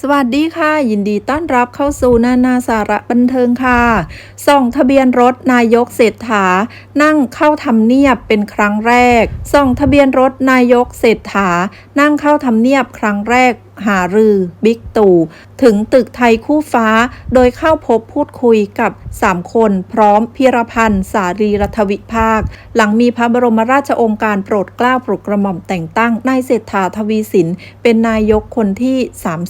สวัสดีค่ะ ยินดีต้อนรับเข้าสู่นานาสาระบันเทิงค่ะส่องทะเบียนรถนายกเศรษฐา นั่งเข้าทำเนียบเป็นครั้งแรกส่องทะเบียนรถนายกเศรษฐา นั่งเข้าทำเนียบครั้งแรกหารือบิ๊กตู่ถึงตึกไทยคู่ฟ้า โดยเข้าพบพูดคุยกับ 3 คนพร้อมพิรพันธ์ สารีรัฐวิภาค หลังมีพระบรมราชองค์การโปรดเกล้าโปรดกระหม่อมแต่งตั้งนายเศรษฐาทวีสิน เป็นนายกคนที่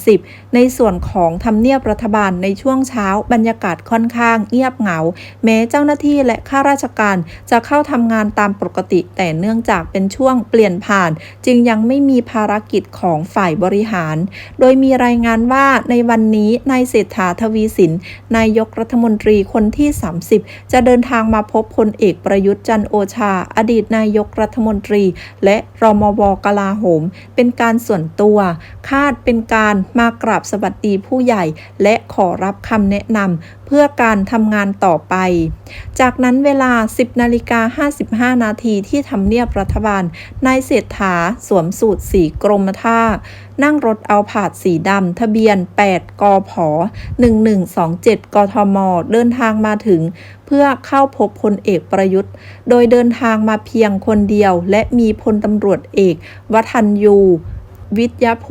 30 ในส่วนของทำเนียบรัฐบาลในช่วงเช้าบรรยากาศค่อนข้างเงียบเหงา แม้เจ้าหน้าที่และข้าราชการจะเข้าทำงานตามปกติ แต่เนื่องจากเป็นช่วงเปลี่ยนผ่าน จึงยังไม่มีภารกิจของฝ่ายบริหารโดยมีรายงานว่าในวันนี้นายเศรษฐาทวีสิน นายกรัฐมนตรีคนที่ 30 จะเดินทางมาพบพลเอกประยุทธ์จันโอชา อดีตนายกรัฐมนตรี และรมวกลาโหม เป็นการส่วนตัว คาดเป็นการมากราบสวัสดีผู้ใหญ่ และขอรับคำแนะนำเพื่อการทำงานต่อไป จากนั้นเวลา 10นาฬิกา55 นาทีที่ทำเนียบรัฐบาล นายเศรษฐาสวมสูตรสีกรมท่า นั่งรถเอาผาดสีดำ ทะเบียน 8กพ1127 กทม เดินทางมาถึง เพื่อเข้าพบพลเอกประยุทธ์ โดยเดินทางมาเพียงคนเดียว และมีพลตำรวจเอกวัฒนยู วิทยาโผ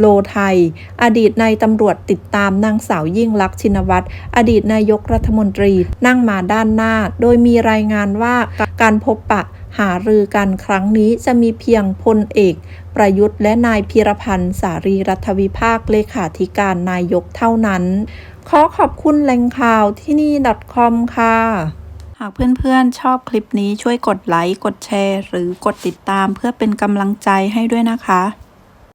โลไทย อดีตนายตำรวจติดตามนางสาวยิ่งลักษณ์ชินวัตร อดีตนายกรัฐมนตรีนั่งมาด้านหน้า โดยมีรายงานว่าการพบปะ หารือกันครั้งนี้จะมีเพียงพลเอก ประยุทธ์และนายพีรพันธ์สารีรัฐวิภาคเลขาธิการนายกเท่านั้น ขอขอบคุณแหล่งข่าวที่นี่ .com ค่ะ หากเพื่อนๆชอบคลิปนี้ช่วยกดไลค์ กดแชร์ หรือกดติดตามเพื่อเป็นกำลังใจให้ด้วยนะคะ